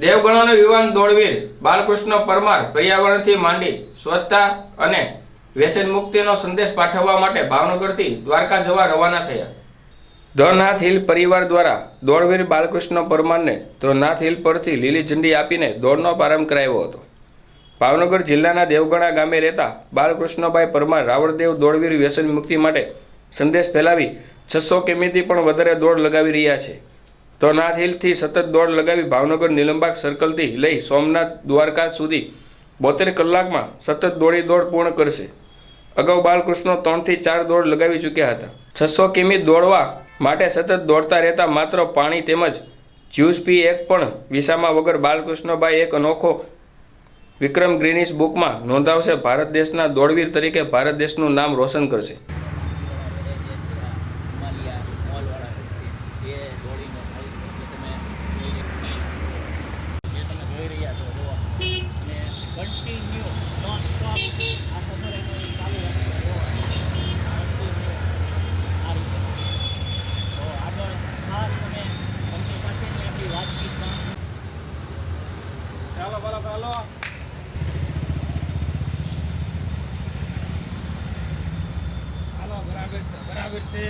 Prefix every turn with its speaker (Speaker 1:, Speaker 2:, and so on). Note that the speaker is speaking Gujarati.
Speaker 1: દેવગણોનો યુવાન દોડવીર બાલકૃષ્ણ પરમાર પર્યાવરણથી માંડી, સ્વચ્છતા અને વ્યસન મુક્તિનો સંદેશ પાઠવવા માટે ભાવનગરથી દ્વારકા જવા રવાના થયા. ધોનાથ હિલ પરિવાર દ્વારા દોડવીર બાલકૃષ્ણ પરમારને ધોનાથ હિલ પરથી લીલી ઝંડી આપીને દોડનો પ્રારંભ કરાવ્યો હતો. ભાવનગર જિલ્લાના દેવગણા ગામે રહેતા બાલકૃષ્ણભાઈ પરમાર રાવળદેવ દોડવીર વ્યસન મુક્તિ માટે સંદેશ ફેલાવી છસો કિમીથી પણ વધારે દોડ લગાવી રહ્યા છે. તો નાથ હિલથી સતત દોડ લગાવી ભાવનગર નિલંબાગ સર્કલથી લઈ સોમનાથ દ્વારકા સુધી બોતેર કલાકમાં સતત દોડી દોડ પૂર્ણ કરશે. અગાઉ બાલકૃષ્ણ ત્રણથી ચાર દોડ લગાવી ચૂક્યા હતા. છસો કિમી દોડવા માટે સતત દોડતા રહેતા માત્ર પાણી તેમજ જ્યુસ પી એક પણ વિસામાં વગર બાલકૃષ્ણભાઈ એક અનોખો વિક્રમ ગ્રીનિસ બુકમાં નોંધાવશે. ભારત દેશના દોડવીર તરીકે ભારત દેશનું નામ રોશન કરશે.
Speaker 2: આગળ ખાસ તમે કંપની સાથેની આપણી વાતચીતમાં
Speaker 3: ચાલો ચાલો. ચાલો બરાબર છે બરાબર છે.